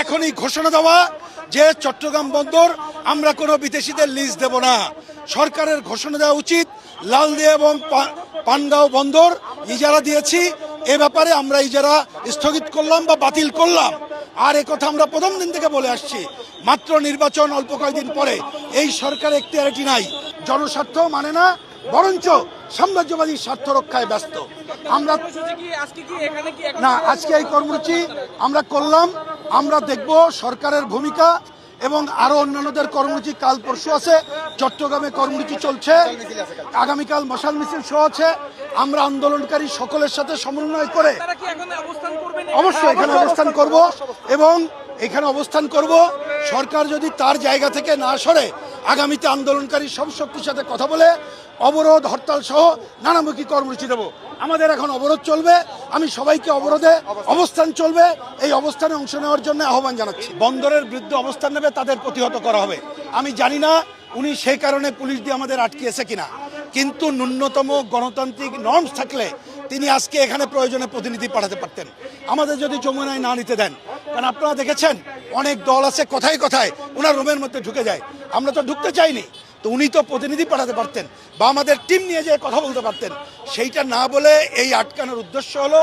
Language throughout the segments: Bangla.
এখনই ঘোষণা দেওয়া যে চট্টগ্রাম বন্দর আমরা কোনো বিদেশিদের লিজ দেব না। সরকারের ঘোষণা দেওয়া উচিত লালদিয়া এবং পানগাঁও বন্দর ইজারা দিয়েছি এ ব্যাপারে আমরা ইজারা স্থগিত করলাম বা বাতিল করলাম। আর কথা আমরা প্রথম দিন থেকে বলে আসছি। মাত্র নির্বাচন অল্প কয়েকদিন পরে। এই সরকার এখতিয়ারিটি নাই। জনস্বার্থ মানে না বরঞ্চ সাম্রাজ্যবাদীর স্বার্থ রক্ষায় ব্যস্ত। আমরা না আজকে এই কর্মসূচি আমরা করলাম। আমরা দেখব সরকারের ভূমিকা এবং আরও অন্যান্যদের কর্মসূচি। কাল পরশু আছে চট্টগ্রামে কর্মসূচি চলছে আগামীকাল মশাল মিছিল সহ আছে। আমরা আন্দোলনকারী সকলের সাথে সমন্বয় করে অবশ্যই এখানে অবস্থান করব। এবং এখানে অবস্থান করব। সরকার যদি তার জায়গা থেকে না সরে আগামীতে আন্দোলনকারী সব শক্তির সাথে কথা বলে অবরোধ, হরতাল সহ নানামুখী কর্মসূচি দেব। আমাদের এখন অবরোধ চলবে। আমি সবাইকে অবরোধে অবস্থান চলবে। এই অবস্থানে অংশ নেওয়ার জন্য আহ্বান জানাচ্ছি। বন্দরের বিরুদ্ধে অবস্থান নেবে, তাদের প্রতিহত করা হবে। আমি জানি না উনি সেই কারণে পুলিশ দিয়ে আমাদের আটকিয়েছে কিনা। কিন্তু ন্যূনতম গণতান্ত্রিক নর্মস থাকলে তিনি আজকে এখানে প্রয়োজনে প্রতিনিধি পাঠাতে পারতেন। আমাদের যদি যমুনায় না নিতে দেন। কারণ আপনারা দেখেছেন অনেক দল আছে কথায় কথায় ওনার রুমের মধ্যে ঢুকে যায়। আমরা তো ঢুকতে চাইনি। তো উনি তো প্রতিনিধি পাঠাতে পারতেন বা আমাদের টিম নিয়ে যেয়ে কথা বলতে পারতেন। সেইটা না বলে এই আটকানোর উদ্দেশ্য হলো,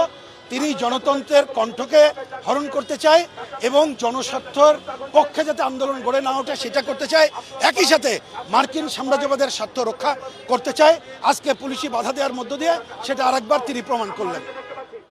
তিনি জনতন্ত্রের কণ্ঠকে হরণ করতে চায় এবং জনস্বার্থর পক্ষে যাতে আন্দোলন গড়ে না ওঠে সেটা করতে চায়। একই সাথে মার্কিন সাম্রাজ্যবাদের স্বার্থ রক্ষা করতে চায়। আজকে পুলিশি বাধা দেওয়ার মধ্য দিয়ে সেটা আরেকবার তিনি প্রমাণ করলেন।